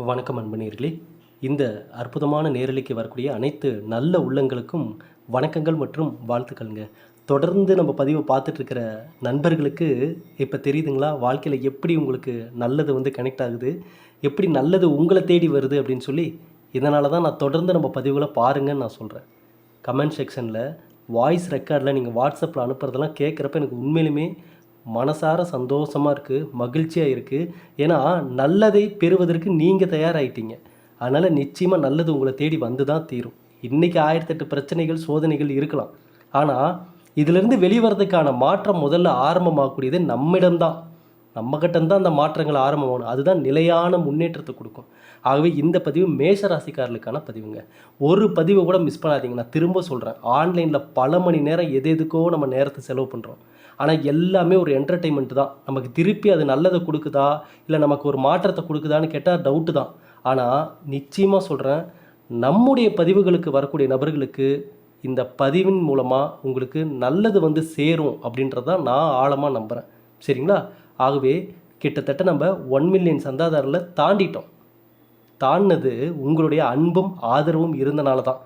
வணக்கம் அன்பனீர்களே இந்த அற்புதமான நேரலைக்கு வரக்கூடிய அனைத்து நல்ல உள்ளங்களுக்கும் வணக்கங்கள் மற்றும் வாழ்த்துக்கள்ங்க. தொடர்ந்து நம்ம பதிவை பார்த்துட்ருக்கிற நண்பர்களுக்கு இப்போ தெரியுதுங்களா? வாழ்க்கையில் எப்படி உங்களுக்கு நல்லது வந்து கனெக்ட் ஆகுது? எப்படி நல்லது உங்களை தேடி வருது அப்படின்னு சொல்லி இதனால தான் நான் தொடர்ந்து நம்ம பதிவுகளை பாருங்கன்னு நான் சொல்கிறேன் கமெண்ட் செக்ஷனில் வாய்ஸ் ரெக்கார்டில் நீங்கள் வாட்ஸ்அப்பில் அனுப்புகிறதெல்லாம் கேட்குறப்ப எனக்கு உண்மையிலுமே மனசார சந்தோஷமாக இருக்குது மகிழ்ச்சியாக இருக்குது ஏன்னா நல்லதை பெறுவதற்கு நீங்கள் தயாராகிட்டீங்க அதனால் நிச்சயமாக நல்லது உங்களை தேடி வந்து தான் தீரும். இன்றைக்கி ஆயிரத்தெட்டு பிரச்சனைகள் சோதனைகள் இருக்கலாம். ஆனால் இதிலிருந்து வெளிவரதுக்கான மாற்றம் முதல்ல ஆரம்பமாகக்கூடியது நம்மிடம்தான். நம்மகிட்ட தான் அந்த மாற்றங்கள் ஆரம்பமாகணும். அதுதான் நிலையான முன்னேற்றத்தை கொடுக்கும். ஆகவே இந்த பதிவு மேஷ ராசிக்காரர்களுக்கான பதிவுங்க. ஒரு பதிவை கூட மிஸ் பண்ணாதீங்க. நான் திரும்ப சொல்கிறேன் ஆன்லைனில் பல மணி நேரம் எது எதுக்கோ நம்ம நேரத்தை செலவு பண்ணுறோம் ஆனால் எல்லாமே ஒரு என்டர்டெயின்மெண்ட் தான். நமக்கு திருப்பி அது நல்லதை கொடுக்குதா? இல்லை நமக்கு ஒரு மாற்றத்தை கொடுக்குதான்னு கேட்டால் டவுட்டு தான். ஆனால் நிச்சயமாக சொல்கிறேன் நம்முடைய பதிவுகளுக்கு வரக்கூடிய நபர்களுக்கு இந்த பதிவின் மூலமாக உங்களுக்கு நல்லது வந்து சேரும் அப்படின்றதான் நான் ஆழமாக நம்புகிறேன் சரிங்களா? ஆகவே கிட்டத்தட்ட நம்ம ஒன் மில்லியன் சந்தாதாரில் தாண்டிட்டோம். தாண்டினது உங்களுடைய அன்பும் ஆதரவும் இருந்தனால தான்.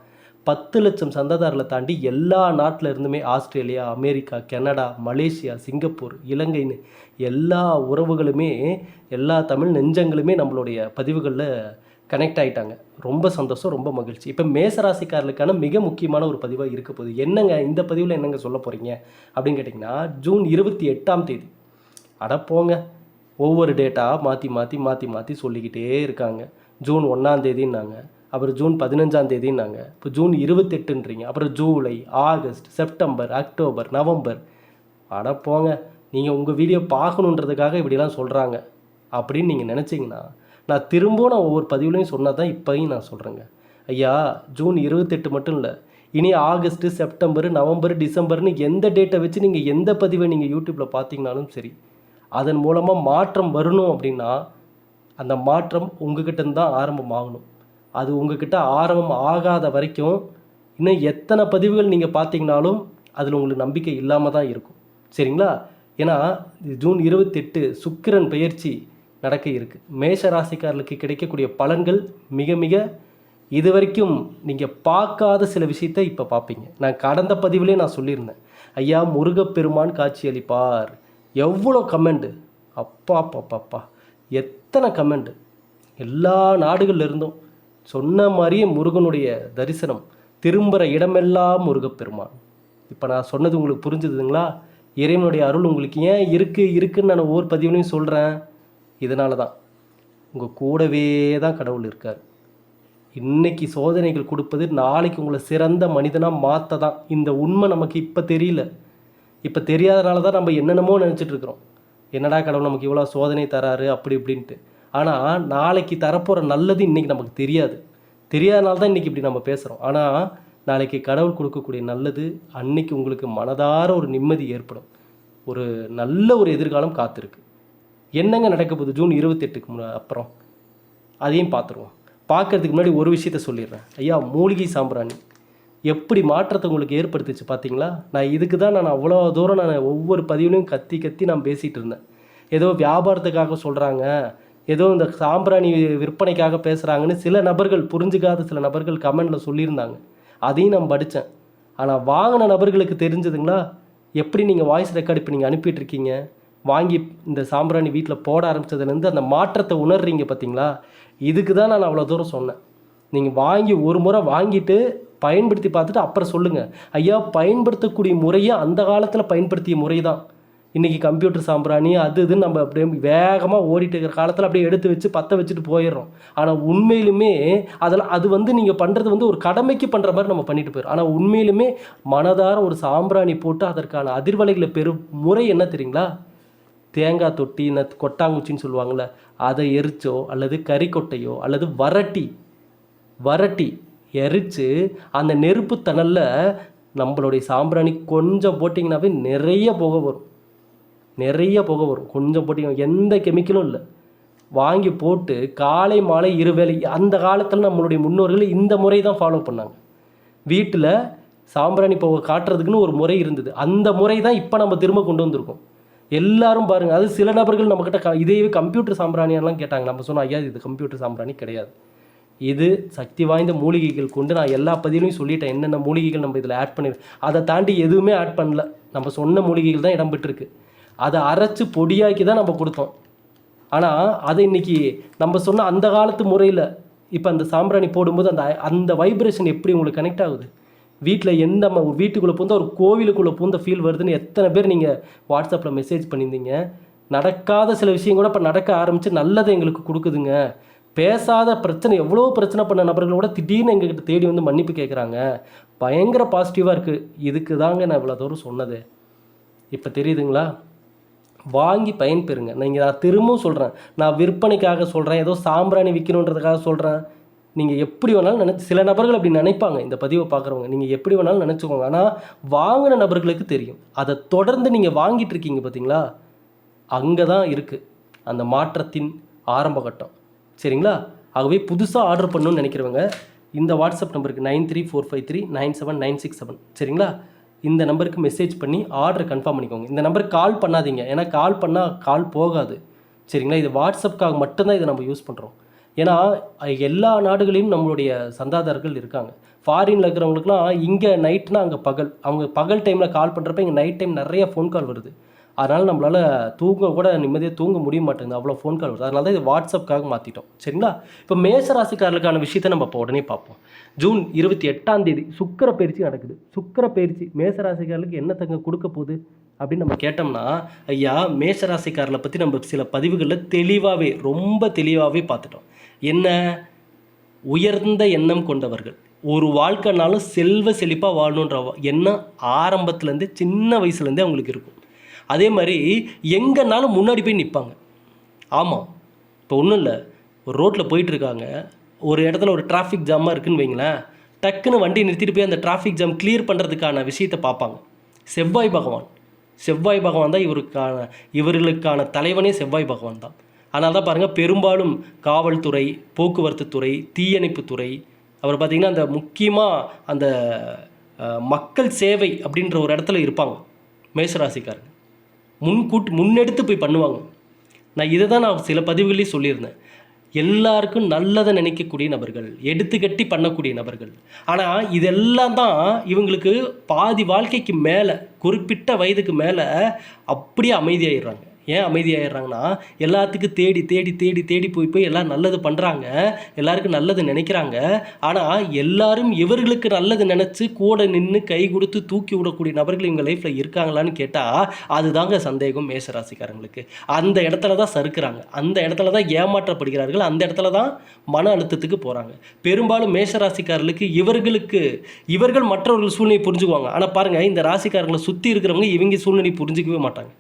பத்து லட்சம் சந்தாதாரில் தாண்டி எல்லா நாட்டில் இருந்துமே Australia America Canada Malaysia Singapore இலங்கைன்னு எல்லா உறவுகளுமே எல்லா தமிழ் நெஞ்சங்களுமே நம்மளுடைய பதிவுகளில் கனெக்ட் ஆகிட்டாங்க ரொம்ப சந்தோஷம் ரொம்ப மகிழ்ச்சி. இப்போ மேசராசிக்காரர்களுக்கான மிக முக்கியமான ஒரு பதிவாக இருக்க போகுது. என்னங்க இந்த பதிவில் என்னங்க சொல்ல போகிறீங்க அப்படின்னு கேட்டிங்கன்னா ஜூன் இருபத்தி எட்டாம் தேதி. அட போங்க. ஒவ்வொரு டேட்டாக மாற்றி மாற்றி மாற்றி மாற்றி சொல்லிக்கிட்டே இருக்காங்க. ஜூன் ஒன்றாந்தேதின்னாங்க அப்புறம் ஜூன் பதினஞ்சாந்தேதின்னாங்க இப்போ ஜூன் இருபத்தெட்டுன்றீங்க. அப்புறம் July August September October November. அட போங்க. நீங்கள் உங்கள் வீடியோ பார்க்கணுன்றதுக்காக இப்படிலாம் சொல்கிறாங்க அப்படின்னு நீங்கள் நினச்சிங்கன்னா நான் திரும்பவும் நான் ஒவ்வொரு பதிவுலையும் சொன்னால் தான் இப்போயும் நான் சொல்கிறேங்க ஐயா ஜூன் இருபத்தெட்டு மட்டும் இல்லை. இனி ஆகஸ்ட்டு செப்டம்பர் நவம்பர் டிசம்பர்னு எந்த டேட்டை வச்சு நீங்கள் எந்த பதிவை நீங்கள் யூடியூப்பில் பார்த்தீங்கனாலும் சரி அதன் மூலமாக மாற்றம் வரணும் அப்படின்னா அந்த மாற்றம் உங்ககிட்டருந்து தான் ஆரம்பமாகணும். அது உங்ககிட்ட ஆரம்பம் ஆகாத வரைக்கும் இன்னும் எத்தனை பதிவுகள் நீங்கள் பார்த்தீங்கனாலும் அதில் உங்களுக்கு நம்பிக்கை இல்லாமல் தான் இருக்கும். சரிங்களா? ஏன்னா ஜூன் இருபத்தெட்டு சுக்கிரன் பெயர்ச்சி நடக்க இருக்குது மேஷ ராசிக்காரர்களுக்கு கிடைக்கக்கூடிய பலன்கள் மிக மிக இது வரைக்கும் நீங்கள் பார்க்காத சில விஷயத்தை இப்போ பார்ப்பீங்க. நான் கடந்த பதிவிலே நான் சொல்லியிருந்தேன். ஐயா முருகப்பெருமான் காட்சி அளிப்பார் எவ்வளோ கமெண்டு அப்பா அப்பா எத்தனை கமெண்டு எல்லா நாடுகளில் இருந்தும் சொன்ன மாதிரியே முருகனுடைய தரிசனம் திரும்புகிற இடமெல்லாம் முருகப்பெருமான். இப்போ நான் சொன்னது உங்களுக்கு புரிஞ்சுதுங்களா? இறைவனுடைய அருள் உங்களுக்கு ஏன் இருக்குது இருக்குன்னு நான் ஒவ்வொரு பதிவுலையும் சொல்கிறேன் இதனால தான் உங்கள் கூடவே தான் கடவுள் இருக்கார். இன்னைக்கு சோதனைகள் கொடுப்பது நாளைக்கு உங்களை சிறந்த மனிதனாக மாற்ற தான் இந்த உண்மை நமக்கு இப்போ தெரியல. இப்போ தெரியாதனால தான் நம்ம என்னென்னமோ நினச்சிட்டு இருக்கிறோம். என்னடா கடவுள் நமக்கு இவ்வளோ சோதனை தராரு அப்படி இப்படின்ட்டு. ஆனால் நாளைக்கு தரப்போகிற நல்லது இன்றைக்கி நமக்கு தெரியாது. தெரியாதனால தான் இன்றைக்கி இப்படி நம்ம பேசுகிறோம் ஆனால் நாளைக்கு கடவுள் கொடுக்கக்கூடிய நல்லது அன்னைக்கு உங்களுக்கு மனதார ஒரு நிம்மதி ஏற்படும். ஒரு நல்ல ஒரு எதிர்காலம் காத்திருக்கு. என்னங்க நடக்க போகுது ஜூன் இருபத்தெட்டுக்கு முன்ன அப்புறம்? அதையும் பார்த்துருவோம். பார்க்கறதுக்கு முன்னாடி ஒரு விஷயத்த சொல்லிடுறேன். ஐயா மூலிகை சாம்பிராணி. எப்படி மாற்றத்தை உங்களுக்கு ஏற்படுத்துச்சு பார்த்தீங்களா? நான் இதுக்கு தான் நான் அவ்வளோ தூரம் நான் ஒவ்வொரு பதிவுலையும் கத்தி கத்தி நான் பேசிகிட்டு இருந்தேன். ஏதோ வியாபாரத்துக்காக சொல்கிறாங்க ஏதோ இந்த சாம்பிராணி விற்பனைக்காக பேசுகிறாங்கன்னு சில நபர்கள் புரிஞ்சுக்காத சில நபர்கள் கமெண்டில் சொல்லியிருந்தாங்க. அதையும் நான் படித்தேன். ஆனால் வாங்கின நபர்களுக்கு தெரிஞ்சதுங்களா? எப்படி நீங்கள் வாய்ஸ் ரெக்கார்ட் இப்போ நீங்கள் அனுப்பிட்டுருக்கீங்க வாங்கி இந்த சாம்பிராணி வீட்டில் போட ஆரம்பித்ததுலேருந்து அந்த மாற்றத்தை உணர்றீங்க பார்த்தீங்களா? இதுக்கு தான் நான் அவ்வளோ தூரம் சொன்னேன். நீங்கள் வாங்கி ஒரு முறை வாங்கிட்டு பயன்படுத்தி பார்த்துட்டு அப்புறம் சொல்லுங்கள் ஐயா பயன்படுத்தக்கூடிய முறையே அந்த காலத்தில் பயன்படுத்திய முறை தான் இன்றைக்கி கம்ப்யூட்டர் சாம்பிராணி அது இதுன்னு நம்ம அப்படியே வேகமாக ஓடிட்டு இருக்கிற காலத்தில் அப்படியே எடுத்து வச்சு பற்ற வச்சுட்டு போயிடுறோம். ஆனால் உண்மையிலுமே அதெல்லாம் அது வந்து நீங்கள் பண்ணுறது வந்து ஒரு கடமைக்கு பண்ணுற மாதிரி நம்ம பண்ணிட்டு போயிடும் ஆனால் உண்மையிலுமே மனதார ஒரு சாம்பிராணி போட்டு அதற்கான அதிர்வலைகளை பெறும் முறை என்ன தெரியுங்களா? தேங்காய் தொட்டி இந்த கொட்டாங்குச்சின்னு சொல்லுவாங்கள்ல அதை எரிச்சோ அல்லது கறிக்கொட்டையோ அல்லது வரட்டி வரட்டி எரித்து அந்த நெருப்பு தணலில் நம்மளுடைய சாம்பிராணி கொஞ்சம் போட்டிங்கனாவே நிறைய புகை வரும். நிறைய புகை வரும். கொஞ்சம் போட்டிங்கன்னா எந்த கெமிக்கலும் இல்லை. வாங்கி போட்டு காலை மாலை இருவேளை அந்த காலத்தில் நம்மளுடைய முன்னோர்கள் இந்த முறை தான் ஃபாலோ பண்ணாங்க. வீட்டில் சாம்பிராணி புகை காட்டுறதுக்குன்னு ஒரு முறை இருந்தது. அந்த முறை தான் இப்போ நம்ம திரும்ப கொண்டு வந்திருக்கோம். எல்லாரும் பாருங்கள் அது சில நபர்கள் நம்மக்கிட்ட க இதையே கம்ப்யூட்டர் சாம்பிராணியெல்லாம் கேட்டாங்க. நம்ம சொன்னோம் ஐயா இது கம்ப்யூட்டர் சாம்பிராணி கிடையாது. இது சக்தி வாய்ந்த மூலிகைகள் கொண்டு நான் எல்லா பதிலையும் சொல்லிட்டேன். என்னென்ன மூலிகைகள் நம்ம இதில் ஆட் பண்ணிருக்கோம் அதை தாண்டி எதுவுமே ஆட் பண்ணல. நம்ம சொன்ன மூலிகைகள் தான் இடம்பெற்றிருக்கு அதை அரைச்சு பொடியாக்கி தான் நம்ம கொடுத்தோம். ஆனால் அதை இன்னைக்கு நம்ம சொன்ன அந்த காலத்து முறையில் இப்போ அந்த சாம்பிராணி போடும்போது அந்த அந்த வைப்ரேஷன் எப்படி உங்களுக்கு கனெக்ட் ஆகுது? வீட்டில் எந்த நம்ம வீட்டுக்குள்ளே பூந்த ஒரு கோவிலுக்குள்ளே பூந்த ஃபீல் வருதுன்னு எத்தனை பேர் நீங்கள் வாட்ஸ்அப்பில் மெசேஜ் பண்ணியிருந்தீங்க. நடக்காத சில விஷயம் கூட இப்போ நடக்க ஆரம்பித்து நல்லதை எங்களுக்கு கொடுக்குதுங்க. பேசாத பிரச்சனை எவ்வளோ பிரச்சனை பண்ண நபர்கள் கூட திடீர்னு எங்ககிட்ட தேடி வந்து மன்னிப்பு கேட்குறாங்க பயங்கர பாசிட்டிவாக இருக்குது இதுக்கு தாங்க நான் இவ்வளோ தூரம் சொன்னது. இப்போ தெரியுதுங்களா? வாங்கி பயன்பெறுங்க நீங்கள் நான் திரும்பவும் சொல்கிறேன் நான் விற்பனைக்காக சொல்கிறேன் ஏதோ சாம்பிராணி விற்கணுன்றதுக்காக சொல்கிறேன் நீங்கள் எப்படி வேணாலும் நினச்சி சில நபர்கள் அப்படி நினைப்பாங்க. இந்த பதிவை பார்க்குறவங்க. நீங்கள் எப்படி வேணாலும் நினச்சிக்கோங்க. ஆனால் வாங்கின நபர்களுக்கு தெரியும். அதை தொடர்ந்து நீங்கள் வாங்கிட்டு இருக்கீங்க பார்த்தீங்களா அங்கே தான் இருக்குது அந்த மாற்றத்தின் ஆரம்ப கட்டம். சரிங்களா? ஆகவே புதுசாக ஆர்டர் பண்ணணும்னு நினைக்கிறவங்க இந்த வாட்ஸ்அப் நம்பருக்கு nine three four five three nine seven nine six seven சரிங்களா? இந்த நம்பருக்கு மெசேஜ் பண்ணி ஆர்டர் கன்ஃபார்ம் பண்ணிக்கோங்க. இந்த நம்பருக்கு கால் பண்ணாதீங்க. ஏன்னா கால் பண்ணால் கால் போகாது. சரிங்களா? இது வாட்ஸ்அப்புக்காக மட்டும்தான் இதை நம்ம யூஸ் பண்ணுறோம் ஏன்னா எல்லா நாடுகளிலும் நம்மளுடைய சந்தாதாரர்கள் இருக்காங்க. ஃபாரினில் இருக்கிறவங்களுக்குலாம் இங்கே நைட்னா அங்கே பகல். அவங்க பகல் டைமில் கால் பண்ணுறப்ப இங்கே நைட் டைம் நிறைய ஃபோன் கால் வருது. அதனால் நம்மளால் தூங்க கூட நிம்மதியாக தூங்க முடிய மாட்டேங்குது. அவ்வளோ ஃபோன் கால் வருது. அதனால தான் இது வாட்ஸ்அப்புக்காக மாற்றிட்டோம் சரிங்களா? இப்போ மேசராசிக்காரர்களுக்கான விஷயத்தை நம்ம இப்போ உடனே பார்ப்போம். ஜூன் இருபத்தி எட்டாம் தேதி சுக்கிர பயிற்சி நடக்குது. சுக்கிர பயிற்சி மேசராசிக்காரர்களுக்கு என்ன தங்க கொடுக்க போகுது அப்படின்னு நம்ம கேட்டோம்னா ஐயா மேஷராசிக்காரர்களை பற்றி நம்ம சில பதிவுகளில் தெளிவாகவே ரொம்ப தெளிவாகவே பார்த்துட்டோம். என்ன? உயர்ந்த எண்ணம் கொண்டவர்கள். ஒரு வாழ்க்கைனாலும் செல்வ செழிப்பாக வாழணுன்ற எண்ணம் ஆரம்பத்துலேருந்தே சின்ன வயசுலேருந்தே அவங்களுக்கு இருக்கும். அதே மாதிரி எங்கேனாலும் முன்னாடி போய் நிற்பாங்க ஆமாம் இப்போ ஒன்றும் இல்லை. ஒரு ரோட்டில் போயிட்டுருக்காங்க. ஒரு இடத்துல ஒரு டிராஃபிக் ஜாமாக இருக்குதுன்னு வைங்களேன். டக்குன்னு வண்டி நிறுத்திட்டு போய் அந்த டிராஃபிக் ஜாம் கிளியர் பண்ணுறதுக்கான விஷயத்தை பார்ப்பாங்க. செவ்வாய் பகவான். செவ்வாய் பகவான் தான் இவருக்கான இவர்களுக்கான தலைவனே செவ்வாய் பகவான் தான். அதனால தான் பாருங்கள் பெரும்பாலும் காவல்துறை போக்குவரத்து துறை தீயணைப்புத் துறை அவர் பார்த்திங்கன்னா அந்த முக்கியமாக அந்த மக்கள் சேவை அப்படின்ற ஒரு இடத்துல இருப்பாங்க. மேஷராசிக்காரங்க முன்கூட்டி முன்னெடுத்து போய் பண்ணுவாங்க. நான் இதை தான் நான் சில பதிவுகளையும் சொல்லியிருந்தேன். எல்லாருக்கும் நல்லதை நினைக்கக்கூடிய நபர்கள் எடுத்துக்கட்டி பண்ணக்கூடிய நபர்கள். ஆனால் இதெல்லாம் தான் இவங்களுக்கு பாதி வாழ்க்கைக்கு மேலே குறிப்பிட்ட வயதுக்கு மேலே அப்படியே அமைதியாயிடுறாங்க. ஏன் அமைதியாயிடுறாங்கன்னா எல்லாத்துக்கும் தேடி தேடி தேடி தேடி போய் போய் எல்லாம் நல்லது பண்ணுறாங்க எல்லாருக்கும் நல்லது நினைக்கிறாங்க. ஆனால் எல்லாரும் இவர்களுக்கு நல்லது நினச்சி கூட நின்று கை கொடுத்து தூக்கி விடக்கூடிய நபர்கள் இவங்க லைஃப்பில் இருக்காங்களான்னு கேட்டால் அதுதாங்க சந்தேகம் மேசராசிக்காரங்களுக்கு. அந்த இடத்துல தான் சறுக்கிறாங்க. அந்த இடத்துல தான் ஏமாற்றப்படுகிறார்கள். அந்த இடத்துல தான் மன அழுத்தத்துக்கு போகிறாங்க பெரும்பாலும் மேஷராசிக்காரர்களுக்கு இவர்களுக்கு இவர்கள் மற்றவர்கள் சூழ்நிலை புரிஞ்சுக்குவாங்க. ஆனால் பாருங்கள் இந்த ராசிக்காரங்களை சுற்றி இருக்கிறவங்க இவங்க சூழ்நிலை புரிஞ்சிக்கவே மாட்டாங்க.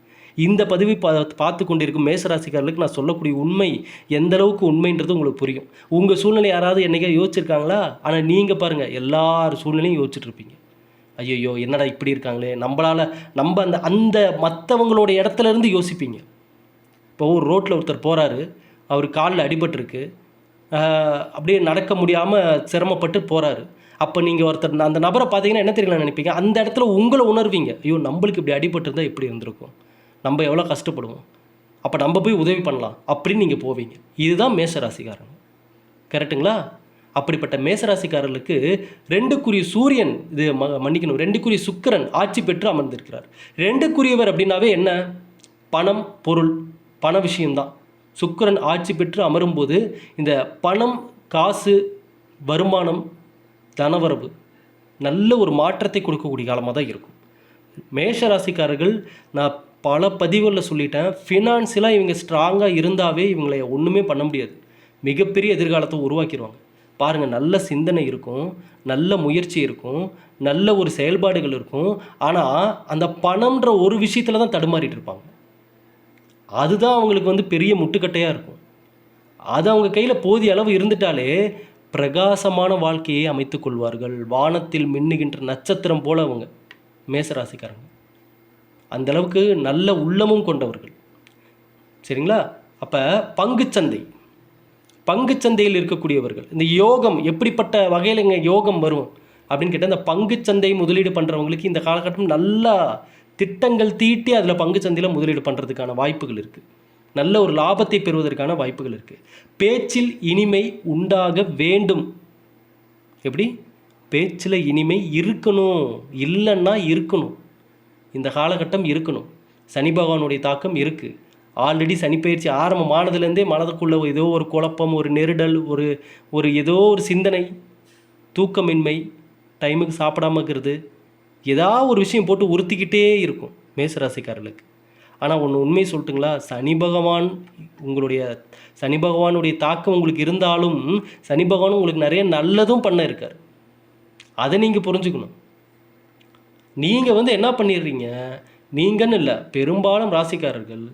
இந்த பதவி பா பார்த்து கொண்டிருக்கும் மேசராசிக்காரர்களுக்கு நான் சொல்லக்கூடிய உண்மை எந்த அளவுக்கு உண்மைன்றது உங்களுக்கு புரியும். உங்கள் சூழ்நிலை யாராவது என்னைக்கா யோசிச்சிருக்காங்களா? ஆனால் நீங்கள் பாருங்கள் எல்லார் சூழ்நிலையும் யோசிச்சுட்டு இருப்பீங்க. ஐயோ என்னடா இப்படி இருக்காங்களே? நம்மளால் நம்ம அந்த அந்த மற்றவங்களோட இடத்துல இருந்து யோசிப்பீங்க. இப்போ ஒரு ரோட்டில் ஒருத்தர் போகிறாரு அவர் காலில் அடிபட்டிருக்கு. அப்படியே நடக்க முடியாமல் சிரமப்பட்டு போகிறாரு அப்போ நீங்கள் ஒருத்தர் அந்த நபரை பார்த்தீங்கன்னா என்ன தெரியல நினைப்பீங்க? அந்த இடத்துல உங்களை உணர்வீங்க. ஐயோ நம்மளுக்கு இப்படி அடிபட்டிருந்தா எப்படி இருந்திருக்கும்? நம்ம எவ்வளோ கஷ்டப்படுவோம்? அப்போ நம்ம போய் உதவி பண்ணலாம் அப்படின்னு நீங்கள் போவீங்க. இதுதான் மேஷராசிக்காரங்க கரெக்ட்டுங்களா? அப்படிப்பட்ட மேசராசிக்காரர்களுக்கு ரெண்டுக்குரிய சூரியன் இது ம மன்னிக்கணும் ரெண்டுக்குரிய சுக்கிரன் ஆட்சி பெற்று அமர்ந்திருக்கிறார். ரெண்டுக்குரியவர் அப்படின்னாவே என்ன? பணம் பொருள் பண விஷயம்தான். சுக்கிரன் ஆட்சி பெற்று அமரும்போது இந்த பணம் காசு வருமானம் தனவரவு நல்ல ஒரு மாற்றத்தை கொடுக்கக்கூடிய காலமாக தான் இருக்கும். மேஷ ராசிக்காரர்கள் நான் பல பதிவுகளில் சொல்லிட்டேன். ஃபினான்சியலாக இவங்க ஸ்ட்ராங்காக இருந்தாவே இவங்களை ஒன்றுமே பண்ண முடியாது. மிகப்பெரிய எதிர்காலத்தை உருவாக்கிடுவாங்க பாருங்கள் நல்ல சிந்தனை இருக்கும் நல்ல முயற்சி இருக்கும் நல்ல ஒரு செயல்பாடுகள் இருக்கும். ஆனால் அந்த பணம்ன்ற ஒரு விஷயத்தில் தான் தடுமாறிட்டு இருப்பாங்க. அதுதான் அவங்களுக்கு வந்து பெரிய முட்டுக்கட்டையாக இருக்கும். அது அவங்க கையில் போதிய அளவு இருந்துட்டாலே பிரகாசமான வாழ்க்கையை அமைத்துக்கொள்வார்கள் வானத்தில் மின்னுகின்ற நட்சத்திரம் போல அவங்க மேசராசிக்காரங்க. அந்த அளவுக்கு நல்ல உள்ளமும் கொண்டவர்கள். சரிங்களா? அப்போ பங்குச்சந்தை. பங்குச்சந்தையில் இருக்கக்கூடியவர்கள். இந்த யோகம் எப்படிப்பட்ட வகையில் இங்கே யோகம் வரும்? அப்படின்னு கேட்டால் இந்த பங்குச்சந்தை முதலீடு பண்ணுறவங்களுக்கு இந்த காலகட்டம் நல்லா திட்டங்கள் தீட்டி அதில் பங்குச்சந்தையில் முதலீடு பண்ணுறதுக்கான வாய்ப்புகள் இருக்குது நல்ல ஒரு லாபத்தை பெறுவதற்கான வாய்ப்புகள் இருக்குது பேச்சில் இனிமை உண்டாக வேண்டும். எப்படி? பேச்சில் இனிமை இருக்கணும். இல்லைன்னா இருக்கணும். இந்த காலகட்டம் இருக்கணும். சனி பகவானுடைய தாக்கம் இருக்குது ஆல்ரெடி சனிப்பயிற்சி ஆரம்பமானதுலேருந்தே மனதுக்குள்ள ஏதோ ஒரு குழப்பம் ஒரு நெருடல் ஒரு ஒரு ஏதோ ஒரு சிந்தனை தூக்கமின்மை டைமுக்கு சாப்பிடாம இருக்கிறது ஏதாவது ஒரு விஷயம் போட்டு உறுத்திக்கிட்டே இருக்கும் மேசராசிக்காரர்களுக்கு. ஆனால் ஒன்று உண்மை சொல்லட்டுங்களா? சனி பகவான் உங்களுடைய சனி பகவானுடைய தாக்கம் உங்களுக்கு இருந்தாலும் சனி பகவான் உங்களுக்கு நிறைய நல்லதும் பண்ண இருக்கார். அதை நீங்கள் புரிஞ்சுக்கணும். நீங்கள் வந்து என்ன பண்ணிடுறீங்க? நீங்கன்னு இல்லை பெரும்பாலும் ராசிக்காரர்கள்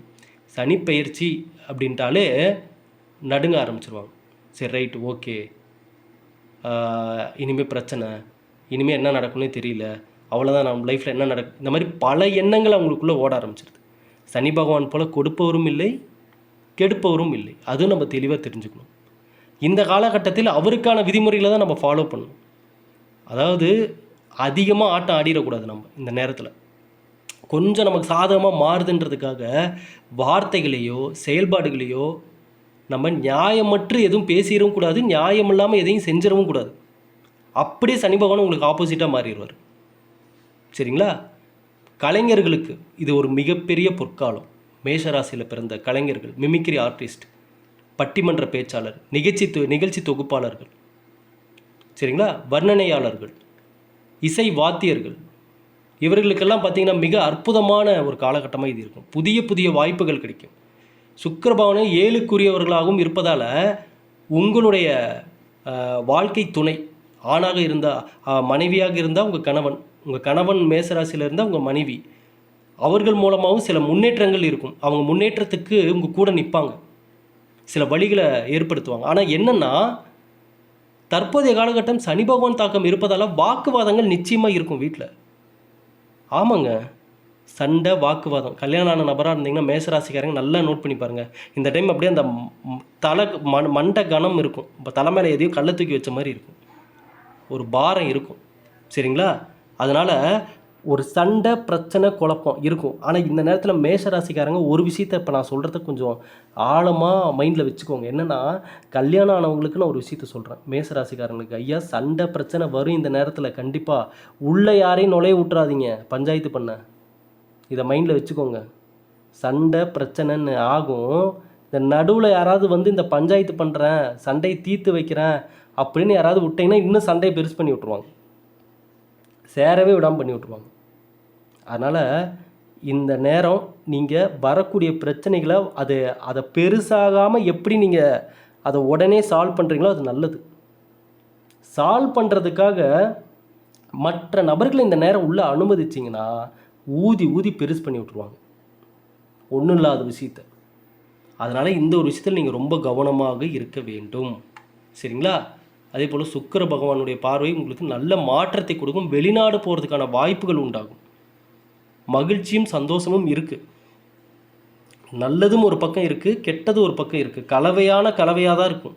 சனி பயிற்சி அப்படின்ட்டாலே நடுங்க ஆரம்பிச்சிருவாங்க. சரி ரைட் ஓகே இனிமேல் பிரச்சனை. இனிமேல் என்ன நடக்கும்னே தெரியல. அவ்வளோதான் நம்ம லைஃப்பில் என்ன நடக்கும் இந்த மாதிரி பல எண்ணங்கள் அவங்களுக்குள்ளே ஓட ஆரம்பிச்சிருது. சனி பகவான் போல் கொடுப்பவரும் இல்லை கெடுப்பவரும் இல்லை. அதுவும் நம்ம தெளிவாக தெரிஞ்சுக்கணும். இந்த காலகட்டத்தில் அவருக்கான விதிமுறைகளை தான் நம்ம ஃபாலோ பண்ணணும். அதாவது அதிகமாக ஆட்டம் ஆடிடக்கூடாது நம்ம இந்த நேரத்தில். கொஞ்சம் நமக்கு சாதகமாக மாறுதுன்றதுக்காக வார்த்தைகளையோ செயல்பாடுகளையோ நம்ம நியாயமற்று எதுவும் பேசிடவும் கூடாது நியாயம் இல்லாமல் எதையும் செஞ்சிடவும் கூடாது. அப்படியே சனி பகவான் உங்களுக்கு ஆப்போசிட்டாக மாறிடுவார். சரிங்களா? கலைஞர்களுக்கு இது ஒரு மிகப்பெரிய பொற்காலம். மேஷராசியில் பிறந்த கலைஞர்கள் மிமிக்ரி ஆர்டிஸ்ட் பட்டிமன்ற பேச்சாளர் நிகழ்ச்சி தொ- நிகழ்ச்சி தொகுப்பாளர்கள். சரிங்களா? வர்ணனையாளர்கள். இசை வாத்தியர்கள். இவர்களுக்கெல்லாம் பார்த்திங்கன்னா மிக அற்புதமான ஒரு காலகட்டமாக இது இருக்கும். புதிய புதிய வாய்ப்புகள் கிடைக்கும். சுக்கரபவனை ஏழுக்குரியவர்களாகவும் இருப்பதால் உங்களுடைய வாழ்க்கை துணை. ஆணாக இருந்தால் மனைவியாக இருந்தால் உங்கள் கணவன் உங்கள் கணவன் மேசராசியில் இருந்தால் உங்கள் மனைவி. அவர்கள் மூலமாகவும் சில முன்னேற்றங்கள் இருக்கும். அவங்க முன்னேற்றத்துக்கு உங்கள் கூட நிற்பாங்க சில வழிகளை ஏற்படுத்துவாங்க. ஆனால் என்னென்னா தற்போதைய காலகட்டம் சனி பகவான் தாக்கம் இருப்பதால் வாக்குவாதங்கள் நிச்சயமாக இருக்கும் வீட்டில் ஆமாங்க. சண்டை வாக்குவாதம். கல்யாணம் ஆன நபராக இருந்தீங்கன்னா மேசராசிக்காரங்க நல்லா நோட் பண்ணி பாருங்கள் இந்த டைம் அப்படியே அந்த தலை மண் மண்டை கனம் இருக்கும். இப்போ தலை மேலே எதையும் கல்லை தூக்கி வச்ச மாதிரி இருக்கும். ஒரு பாரம் இருக்கும். சரிங்களா? அதனால் ஒரு சண்டை பிரச்சனை குழப்பம் இருக்கும். ஆனால் இந்த நேரத்தில் மேஷராசிக்காரங்க ஒரு விஷயத்தை இப்போ நான் சொல்கிறத கொஞ்சம் ஆழமாக மைண்டில் வச்சுக்கோங்க. என்னென்னா கல்யாணம் ஆனவங்களுக்கு நான் ஒரு விஷயத்த சொல்கிறேன் மேஷராசிக்காரங்களுக்கு ஐயா சண்டை பிரச்சனை வரும் இந்த நேரத்தில். கண்டிப்பாக உள்ளே யாரையும் நுழைய விட்றாதீங்க பஞ்சாயத்து பண்ண. இதை மைண்டில் வச்சுக்கோங்க. சண்டை பிரச்சனைன்னு ஆகும். இந்த நடுவில் யாராவது வந்து இந்த பஞ்சாயத்து பண்ணுறேன் சண்டையை தீர்த்து வைக்கிறேன் அப்படின்னு யாராவது விட்டீங்கன்னா இன்னும் சண்டையை பெருசு பண்ணி விட்ருவாங்க சேரவே விடாமல் பண்ணி விட்ருவாங்க அதனால் இந்த நேரம் நீங்கள் வரக்கூடிய பிரச்சனைகளை அது அதை பெருசாகாமல் எப்படி நீங்கள் அதை உடனே சால்வ் பண்ணுறீங்களோ அது நல்லது. சால்வ் பண்ணுறதுக்காக மற்ற நபர்களை இந்த நேரம் உள்ளே அனுமதிச்சிங்கன்னா ஊதி ஊதி பெருசு பண்ணி விட்ருவாங்க ஒன்றும் இல்லாத விஷயத்த. அதனால் இந்த ஒரு விஷயத்தில் நீங்கள் ரொம்ப கவனமாக இருக்க வேண்டும். சரிங்களா? அதே போல் சுக்கிர பகவானுடைய பார்வை உங்களுக்கு நல்ல மாற்றத்தை கொடுக்கும். வெளிநாடு போகிறதுக்கான வாய்ப்புகள் உண்டாகும். மகிழ்ச்சியும் சந்தோஷமும் இருக்குது நல்லதும் ஒரு பக்கம் இருக்குது கெட்டது ஒரு பக்கம் இருக்குது கலவையான கலவையாக தான் இருக்கும்.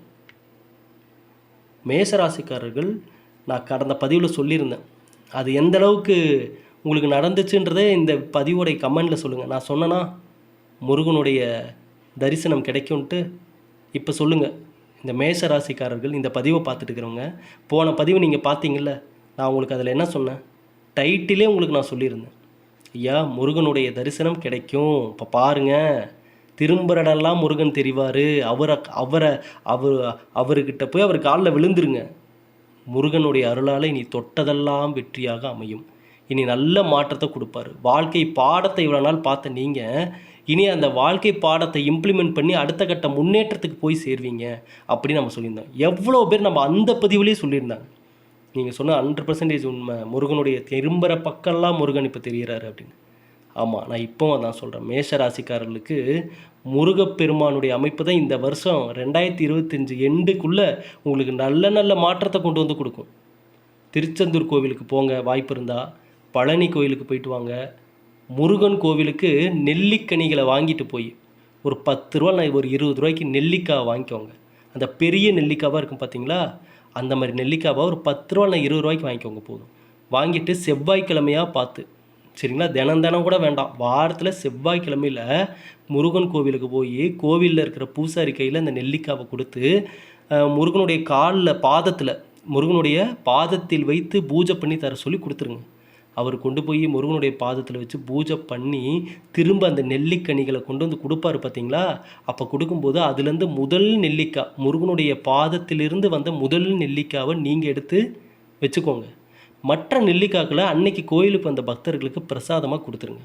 மேசராசிக்காரர்கள் நான் கடந்த பதிவில் சொல்லியிருந்தேன். அது எந்த அளவுக்கு உங்களுக்கு நடந்துச்சுன்றதே இந்த பதிவோடைய கமெண்டில் சொல்லுங்கள் நான் சொன்னேன்னா முருகனுடைய தரிசனம் கிடைக்கும்ன்ட்டு இப்போ சொல்லுங்கள் இந்த மேஷ ராசிக்காரர்கள் இந்த பதிவை பார்த்துட்டு இருக்கிறவங்க போன பதிவு நீங்கள் பார்த்தீங்கல்ல நான் உங்களுக்கு அதில் என்ன சொன்னேன்? டைட்டிலே உங்களுக்கு நான் சொல்லியிருந்தேன். ஐயா முருகனுடைய தரிசனம் கிடைக்கும். இப்போ பாருங்கள் திரும்புற இடம்லாம் முருகன் தெரிவார். அவரை அவரை அவர் அவர்கிட்ட போய் அவர் காலில் விழுந்துருங்க. முருகனுடைய அருளால் இனி தொட்டதெல்லாம் வெற்றியாக அமையும். இனி நல்ல மாற்றத்தை கொடுப்பாரு. வாழ்க்கை பாடத்தை இவ்வளோ நாள் பார்த்த நீங்கள் இனி அந்த வாழ்க்கை பாடத்தை இம்ப்ளிமெண்ட் பண்ணி அடுத்த கட்ட முன்னேற்றத்துக்கு போய் சேர்வீங்க அப்படின்னு நம்ம சொல்லியிருந்தோம். எவ்வளோ பேர் நம்ம அந்த பதிவுலேயே சொல்லியிருந்தாங்க. நீங்கள் சொன்ன ஹண்ட்ரட் பர்சன்டேஜ் உண்மை முருகனுடைய திரும்புகிற பக்கம்லாம் முருகன் இப்போ தெரிகிறாரு அப்படின்னு. ஆமாம் நான் இப்போவும் அதான் சொல்கிறேன் மேஷ ராசிக்காரர்களுக்கு முருகப்பெருமானுடைய அமைப்பு தான் இந்த வருஷம் ரெண்டாயிரத்தி இருபத்தஞ்சி எண்டுக்குள்ளே உங்களுக்கு நல்ல நல்ல மாற்றத்தை கொண்டு வந்து கொடுக்கும். திருச்செந்தூர் கோவிலுக்கு போங்க வாய்ப்பு இருந்தால் பழனி கோவிலுக்கு போயிட்டு வாங்க. முருகன் கோவிலுக்கு நெல்லிக்கனிகளை வாங்கிட்டு போய் ஒரு பத்து ரூபா நான் ஒரு இருபது ரூபாய்க்கு நெல்லிக்காய் வாங்கிக்கோங்க. அந்த பெரிய நெல்லிக்காவாக இருக்கும் பார்த்தீங்களா? அந்த மாதிரி நெல்லிக்காவாக ஒரு பத்து ரூபா நான் இருபது ரூபாய்க்கு வாங்கிக்கோங்க போதும். வாங்கிட்டு செவ்வாய்க்கிழமையாக பார்த்து. சரிங்களா? தினம் தினம் கூட வேண்டாம். வாரத்தில் செவ்வாய்க்கிழமையில் முருகன் கோவிலுக்கு போய் கோவிலில் இருக்கிற பூசாரி கையில் அந்த நெல்லிக்காவை கொடுத்து முருகனுடைய காலில் பாதத்தில் முருகனுடைய பாதத்தில் வைத்து பூஜை பண்ணி தர சொல்லி கொடுத்துருங்க. அவர் கொண்டு போய் முருகனுடைய பாதத்தில் வச்சு பூஜை பண்ணி திரும்ப அந்த நெல்லிக்கனிகளை கொண்டு வந்து கொடுப்பாரு பார்த்தீங்களா அப்போ கொடுக்கும்போது அதுலேருந்து முதல் நெல்லிக்காய் முருகனுடைய பாதத்திலிருந்து வந்த முதல் நெல்லிக்காவை நீங்கள் எடுத்து வச்சுக்கோங்க. மற்ற நெல்லிக்காய்களை அன்னைக்கு கோயிலுக்கு வந்த பக்தர்களுக்கு பிரசாதமாக கொடுத்துருங்க.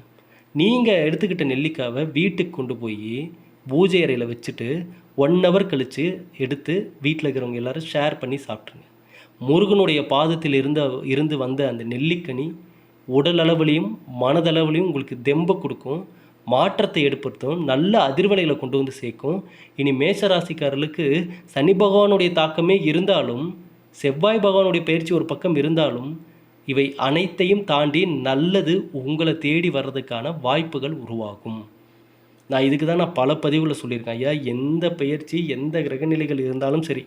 நீங்கள் எடுத்துக்கிட்ட நெல்லிக்காவை வீட்டுக்கு கொண்டு போய் பூஜை அறையில் வச்சுட்டு ஒன் ஹவர் கழித்து எடுத்து வீட்டில் இருக்கிறவங்க எல்லோரும் ஷேர் பண்ணி சாப்பிட்ருங்க முருகனுடைய பாதத்தில் இருந்த இருந்து வந்த அந்த நெல்லிக்கனி உடல் அளவுலையும் மனதளவுலையும் உங்களுக்கு தெம்பை கொடுக்கும் மாற்றத்தை ஏற்படுத்தும் நல்ல அதிர்வலைகளை கொண்டு வந்து சேர்க்கும். இனி மேஷராசிக்காரர்களுக்கு சனி பகவானுடைய தாக்கமே இருந்தாலும் செவ்வாய் பகவானுடைய பயிற்சி ஒரு பக்கம் இருந்தாலும் இவை அனைத்தையும் தாண்டி நல்லது உங்களை தேடி வர்றதுக்கான வாய்ப்புகள் உருவாகும். நான் இதுக்கு தான் நான் பல பதிவில் சொல்லியிருக்கேன் ஐயா. எந்த பயிற்சி எந்த கிரகநிலைகள் இருந்தாலும் சரி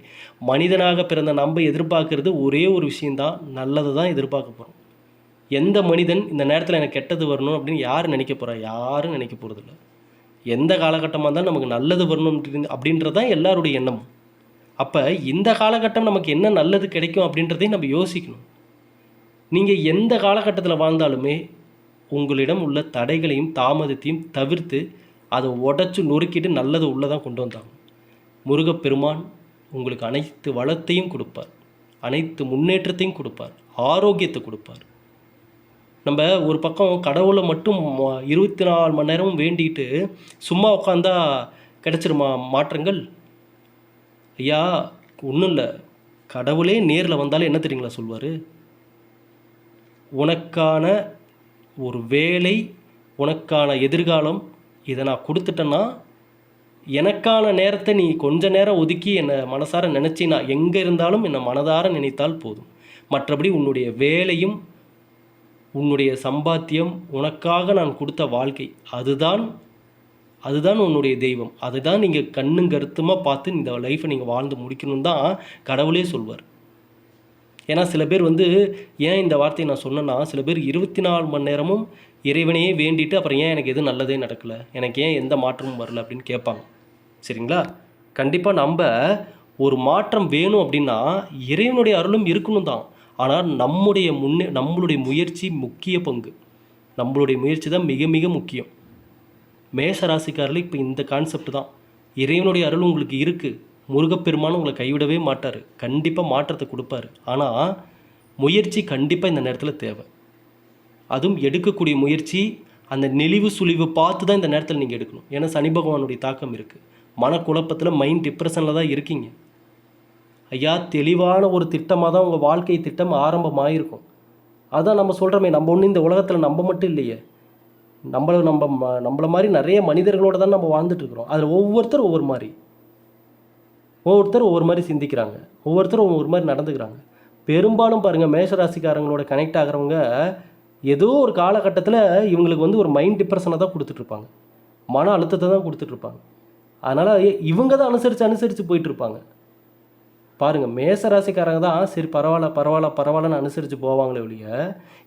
மனிதனாக பிறந்த நம்ம எதிர்பார்க்கறது ஒரே ஒரு விஷயந்தான் நல்லதை தான் எதிர்பார்க்க போகிறோம் எந்த மனிதன் இந்த நேரத்தில் எனக்கு கெட்டது வரணும் அப்படின்னு யார் நினைக்க போகிறா யாரும் நினைக்க போகிறதில்ல எந்த காலகட்டமாக இருந்தாலும் நமக்கு நல்லது வரணும் அப்படின்றதான் அப்படின்றது தான் எல்லாருடைய எண்ணம். அப்போ இந்த காலகட்டம் நமக்கு என்ன நல்லது கிடைக்கும் அப்படின்றதையும் நம்ம யோசிக்கணும். நீங்கள் எந்த காலகட்டத்தில் வாழ்ந்தாலுமே உங்களிடம் உள்ள தடைகளையும் தாமதத்தையும் தவிர்த்து அதை உடச்சி நொறுக்கிட்டு நல்லதை உள்ளதான் கொண்டு வந்தாங்க. முருகப்பெருமான் உங்களுக்கு அனைத்து வளத்தையும் கொடுப்பார். அனைத்து முன்னேற்றத்தையும் கொடுப்பார். ஆரோக்கியத்தை கொடுப்பார். நம்ம ஒரு பக்கம் கடவுளை மட்டும் இருபத்தி நாலு மணி நேரமும் வேண்டிட்டு சும்மா உட்காந்தா கிடைச்சிருமா மாற்றங்கள்? ஐயா ஒன்றும் இல்லை. கடவுளே நேரில் வந்தாலும் என்ன தெரியுங்களா சொல்வார்? உனக்கான ஒரு வேலை உனக்கான எதிர்காலம் இதை நான் கொடுத்துட்டேன்னா எனக்கான நேரத்தை நீ கொஞ்ச நேரம் ஒதுக்கி என்னை மனசார நினச்சி நான் எங்கே இருந்தாலும் என்னை மனதார நினைத்தால் போதும். மற்றபடி உன்னுடைய வேலையும் உன்னுடைய சம்பாத்தியம் உனக்காக நான் கொடுத்த வாழ்க்கை. அதுதான் அதுதான் உன்னுடைய தெய்வம். அதுதான் நீங்கள் கண்ணும் கருத்துமாக பார்த்து இந்த லைஃப்பை நீங்கள் வாழ்ந்து முடிக்கணும் தான் கடவுளே சொல்வார். ஏன்னா சில பேர் வந்து ஏன் இந்த வார்த்தையை நான் சொன்னேன்னா சில பேர் இருபத்தி நாலு மணி நேரமும் இறைவனையே வேண்டிட்டு அப்புறம் ஏன் எனக்கு எதுவும் நல்லதே நடக்கலை? எனக்கு ஏன் எந்த மாற்றமும் வரல அப்படின்னு கேட்பாங்க. சரிங்களா? கண்டிப்பாக நம்ம ஒரு மாற்றம் வேணும் அப்படின்னா இறைவனுடைய அருளும் இருக்கணும் தான். ஆனால் நம்முடைய முன்னே நம்மளுடைய முயற்சி முக்கிய பங்கு. நம்மளுடைய முயற்சி தான் மிக மிக முக்கியம். மேஷ ராசிக்காரில் இப்போ இந்த கான்செப்ட் தான். இறைவனுடைய அருள் உங்களுக்கு இருக்குது முருகப்பெருமான் உங்களை கைவிடவே மாட்டார். கண்டிப்பாக மாற்றத்தை கொடுப்பாரு. ஆனால் முயற்சி கண்டிப்பாக இந்த நேரத்தில் தேவை. அதுவும் எடுக்கக்கூடிய முயற்சி அந்த நெளிவு சுழிவு பார்த்து தான் இந்த நேரத்தில் நீங்கள் எடுக்கணும். ஏன்னா சனி பகவானுடைய தாக்கம் இருக்குது மனக்குழப்பத்தில் மைண்ட் டிப்ரெஷனில் தான் இருக்கீங்க. ஐயா தெளிவான ஒரு திட்டமாக தான் உங்கள் வாழ்க்கை திட்டம் ஆரம்பமாயிருக்கும். அதான் நம்ம சொல்கிறோமே நம்ம ஒன்றும் இந்த உலகத்தில் நம்ம மட்டும் இல்லையே. நம்மள நம்ம ம- நம்மள மாதிரி நிறைய மனிதர்களோடு தான் நம்ம வாழ்ந்துட்டுருக்குறோம். அதில் ஒவ்வொருத்தர் ஒவ்வொரு மாதிரி. ஒவ்வொருத்தர் ஒவ்வொரு மாதிரி சிந்திக்கிறாங்க. ஒவ்வொருத்தரும் ஒவ்வொரு மாதிரி நடந்துக்கிறாங்க. பெரும்பாலும் பாருங்கள் மேஷராசிக்காரங்களோட கனெக்ட் ஆகிறவங்க ஏதோ ஒரு காலகட்டத்தில் இவங்களுக்கு வந்து ஒரு மைண்ட் டிப்ரெஷனை தான் கொடுத்துட்ருப்பாங்க. மன அழுத்தத்தை தான் கொடுத்துட்ருப்பாங்க. அதனால் இவங்க தான் அனுசரித்து அனுசரித்து போயிட்டுருப்பாங்க பாருங்கள் மேசராசிக்காரங்க தான் சரி பரவாயில்ல பரவாயில்ல பரவாயில்லன்னு அனுசரித்து போவாங்களே ஒழிய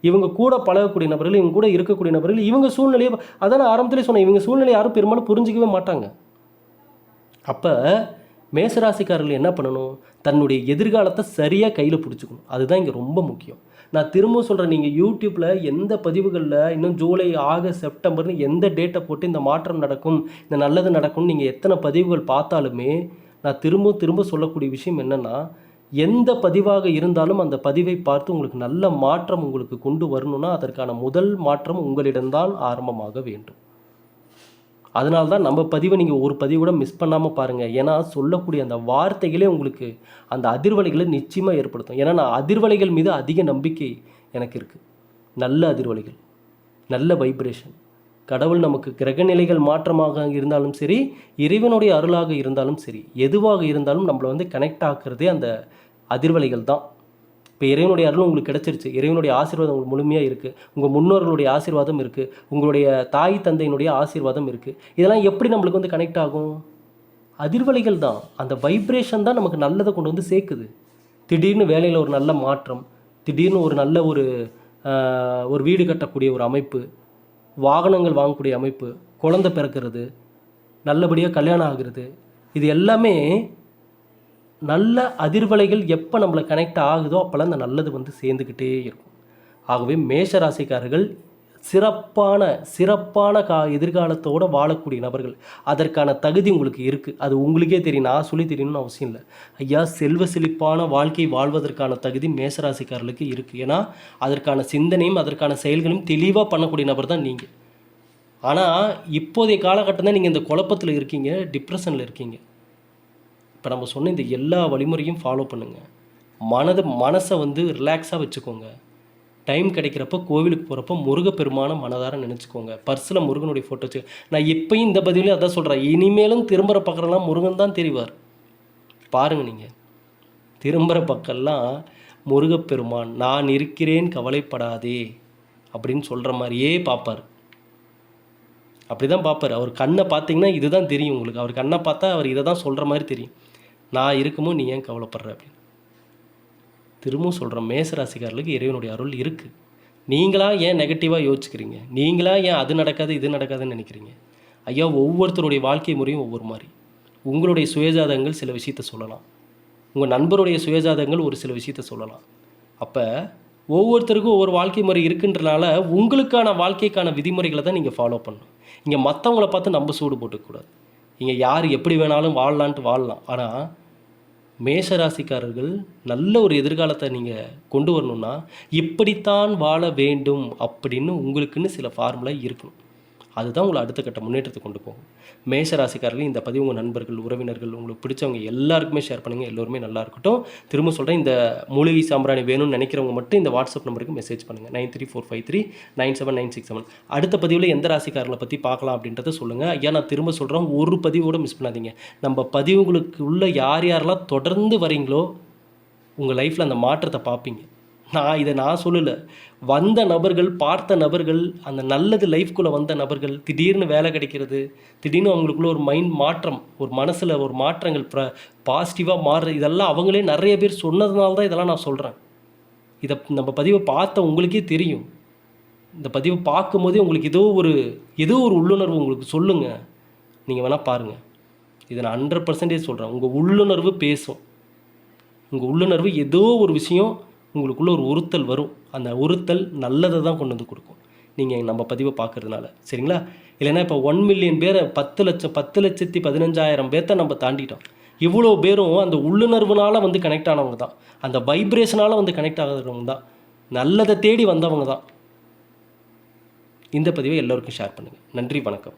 இவங்க கூட பழகக்கூடிய நபர்கள் இவங்க கூட இருக்கக்கூடிய நபர்கள் இவங்க சூழ்நிலையை அதான் ஆரம்பத்திலே சொன்னேன் இவங்க சூழ்நிலையை யாரும் பெரும்பாலும் புரிஞ்சிக்கவே மாட்டாங்க. அப்போ மேசராசிக்காரர்கள் என்ன பண்ணணும்? தன்னுடைய எதிர்காலத்தை சரியாக கையில் பிடிச்சிக்கணும். அதுதான் இங்கே ரொம்ப முக்கியம். நான் திரும்ப சொல்கிறேன் நீங்கள் யூடியூப்பில் எந்த பதிவுகளில் இன்னும் ஜூலை ஆகஸ்ட் செப்டம்பர்னு எந்த டேட்டை போட்டு இந்த மாற்றம் நடக்கும் இந்த நல்லது நடக்கும்னு நீங்கள் எத்தனை பதிவுகள் பார்த்தாலுமே நான் திரும்ப திரும்ப சொல்லக்கூடிய விஷயம் என்னென்னா எந்த பதிவாக இருந்தாலும் அந்த பதிவை பார்த்து உங்களுக்கு நல்ல மாற்றம் உங்களுக்கு கொண்டு வரணும்னா அதற்கான முதல் மாற்றம் உங்களிடம்தான் ஆரம்பமாக வேண்டும். அதனால தான் நம்ம பதிவை நீங்கள் ஒரு பதிவு கூட மிஸ் பண்ணாமல் பாருங்கள் ஏன்னா சொல்லக்கூடிய அந்த வார்த்தைகளே உங்களுக்கு அந்த அதிர்வலைகளை நிச்சயமாக ஏற்படுத்தும். ஏன்னா நான் அதிர்வலைகள் மீது அதிக நம்பிக்கை எனக்கு இருக்குது நல்ல அதிர்வலைகள் நல்ல வைப்ரேஷன் கடவுள் நமக்கு கிரகநிலைகள் மாற்றமாக இருந்தாலும் சரி இறைவனுடைய அருளாக இருந்தாலும் சரி எதுவாக இருந்தாலும் நம்மளை வந்து கனெக்ட் ஆக்குறதே அந்த அதிர்வலைகள் தான். இப்போ இறைவனுடைய அருள் உங்களுக்கு கிடச்சிருச்சு. இறைவனுடைய ஆசீர்வாதம் உங்களுக்கு முழுமையாக இருக்குது உங்கள் முன்னோர்களுடைய ஆசீர்வாதம் இருக்குது உங்களுடைய தாய் தந்தையினுடைய ஆசீர்வாதம் இருக்குது இதெல்லாம் எப்படி நம்மளுக்கு வந்து கனெக்ட் ஆகும்? அதிர்வலைகள் தான். அந்த வைப்ரேஷன் தான் நமக்கு நல்லதை கொண்டு வந்து சேர்க்குது. திடீர்னு வேலையில் ஒரு நல்ல மாற்றம் திடீர்னு ஒரு நல்ல ஒரு ஒரு வீடு கட்டக்கூடிய ஒரு அமைப்பு வாகனங்கள் வாங்கக்கூடிய அமைப்பு குழந்தை பிறக்கிறது நல்லபடியாக கல்யாணம் ஆகிறது இது எல்லாமே நல்ல அதிர்வலைகள் எப்போ நம்மளை கனெக்ட் ஆகுதோ அப்போல்லாம் அந்த நல்லது வந்து சேர்ந்துக்கிட்டே இருக்கும். ஆகவே மேஷ ராசிக்காரர்கள் சிறப்பான சிறப்பான கா எதிர்காலத்தோடு வாழக்கூடிய நபர்கள். அதற்கான தகுதி உங்களுக்கு இருக்குது அது உங்களுக்கே தெரியும். நான் சொல்லி தெரியணும்னு அவசியம் இல்லை. ஐயா செல்வ செழிப்பான வாழ்க்கை வாழ்வதற்கான தகுதி மேசராசிக்காரர்களுக்கு இருக்குது ஏன்னா அதற்கான சிந்தனையும் அதற்கான செயல்களும் தெளிவாக பண்ணக்கூடிய நபர் தான் நீங்கள் ஆனால் இப்போதைய காலகட்டம் தான் நீங்கள் இந்த குழப்பத்தில் இருக்கீங்க டிப்ரெஷனில் இருக்கீங்க. இப்போ நம்ம சொன்ன இந்த எல்லா வழிமுறையும் ஃபாலோ பண்ணுங்கள் மனதை மனசை வந்து ரிலாக்ஸாக வச்சுக்கோங்க. டைம் கிடைக்கிறப்ப கோவிலுக்கு போகிறப்ப முருகப்பெருமான மனதார நினச்சிக்கோங்க. பர்ஸில் முருகனுடைய ஃபோட்டோ வச்சு. நான் எப்பயும் இந்த பதிலையும் அதான் சொல்கிறேன் இனிமேலும் திரும்புகிற பக்கம்லாம் முருகன் தான் தெரிவார். பாருங்கள் நீங்கள் திரும்புகிற பக்கம்லாம் முருகப்பெருமான் நான் இருக்கிறேன் கவலைப்படாதே அப்படின்னு சொல்கிற மாதிரியே பார்ப்பார் அப்படி தான் பார்ப்பார் அவர் கண்ணை பார்த்தீங்கன்னா இதுதான் தெரியும் உங்களுக்கு. அவர் கண்ணை பார்த்தா அவர் இதை தான் சொல்கிற மாதிரி தெரியும். நான் இருக்குமோ நீ ஏன் கவலைப்படுற? அப்படின்னு. திரும்பவும் சொல்கிறேன் மேசராசிக்காரர்களுக்கு இறைவனுடைய அருள் இருக்குது நீங்களாக ஏன் நெகட்டிவாக யோசிக்கிறீங்க நீங்களாக ஏன் அது நடக்காது இது நடக்காதுன்னு நினைக்கிறீங்க? ஐயா ஒவ்வொருத்தருடைய வாழ்க்கை முறையும் ஒவ்வொரு மாதிரி. உங்களுடைய சுயஜாதகங்கள் சில விஷயத்த சொல்லலாம். உங்கள் நண்பருடைய சுயஜாதகங்கள் ஒரு சில விஷயத்த சொல்லலாம். அப்போ ஒவ்வொருத்தருக்கும் ஒவ்வொரு வாழ்க்கை முறை இருக்குன்றனால உங்களுக்கான வாழ்க்கைக்கான விதிமுறைகளை தான் நீங்கள் ஃபாலோ பண்ணணும். இங்கே மற்றவங்கள பார்த்து நம்ம சூடு போட்டுக்கூடாது இங்கே யார் எப்படி வேணாலும் வாழலான்ட்டு வாழலாம். ஆனால் மேஷராசிக்காரர்கள் நல்ல ஒரு எதிர்காலத்தை நீங்கள் கொண்டு வரணும்னா இப்படித்தான் வாழ வேண்டும் அப்படின்னு உங்களுக்குன்னு சில ஃபார்முலா இருக்கணும். அதுதான் உங்களை அடுத்த கட்ட முன்னேற்றத்தை கொண்டு போகும். மேஷராசிக்காரர்கள் இந்த பதிவு உங்கள் நண்பர்கள் உறவினர்கள் உங்களுக்கு பிடிச்சவங்க எல்லாருக்குமே ஷேர் பண்ணுங்கள் எல்லோருமே நல்லா இருக்கட்டும். திரும்ப சொல்கிறேன் இந்த மூலிகை சாம்பிராணி வேணும்னு நினைக்கிறவங்க மட்டும் இந்த வாட்ஸ்அப் நம்பருக்கு மெசேஜ் பண்ணுங்கள் nine three four five three nine seven nine six seven. அடுத்த பதிவில் எந்த ராசிக்காரங்களை பற்றி பார்க்கலாம் அப்படின்றத சொல்லுங்கள் ஐயா நான் திரும்ப சொல்கிறேன் ஒரு பதிவோடு மிஸ் பண்ணாதீங்க. நம்ம பதிவுகளுக்கு உள்ள யார் யாரெல்லாம் தொடர்ந்து வரீங்களோ உங்கள் லைஃப்பில் அந்த மாற்றத்தை பார்ப்பீங்க. நான் இதை நான் சொல்லலை. வந்த நபர்கள் பார்த்த நபர்கள் அந்த நல்லது லைஃப்குள்ளே வந்த நபர்கள் திடீர்னு வேலை கிடைக்கிறது திடீர்னு அவங்களுக்குள்ள ஒரு மைண்ட் மாற்றம் ஒரு மனசில் ஒரு மாற்றங்கள் ப்ர பாசிட்டிவாக மாறுற இதெல்லாம் அவங்களே நிறைய பேர் சொன்னதுனால தான் இதெல்லாம் நான் சொல்கிறேன் இதை நம்ம பதிவை பார்த்த உங்களுக்கே தெரியும். இந்த பதிவை பார்க்கும்போதே உங்களுக்கு ஏதோ ஒரு ஏதோ ஒரு உள்ளுணர்வு உங்களுக்கு சொல்லுங்கள் நீங்கள் வேணால் பாருங்கள் இதை நான் ஹண்ட்ரட் பர்சன்டேஜ் சொல்கிறேன் உங்கள் உள்ளுணர்வு பேசும். உங்கள் உள்ளுணர்வு ஏதோ ஒரு விஷயம் உங்களுக்குள்ளே ஒரு உறுத்தல் வரும். அந்த உறுத்தல் நல்லதை தான் கொண்டு வந்து கொடுக்கும். நீங்கள் நம்ம பதிவை பார்க்கறதுனால. சரிங்களா? இல்லைன்னா இப்போ ஒன் மில்லியன் பேரை பத்து லட்சம் பத்து லட்சத்தி பதினஞ்சாயிரம் பேர்த்த நம்ம தாண்டிட்டோம். இவ்வளோ பேரும் அந்த உள்ளுணர்வுனால் வந்து கனெக்ட் ஆனவங்க தான். அந்த வைப்ரேஷனால் வந்து கனெக்ட் ஆகிறவங்க தான். நல்லதை தேடி வந்தவங்க தான். இந்த பதிவை எல்லோருக்கும் ஷேர் பண்ணுங்கள் நன்றி வணக்கம்.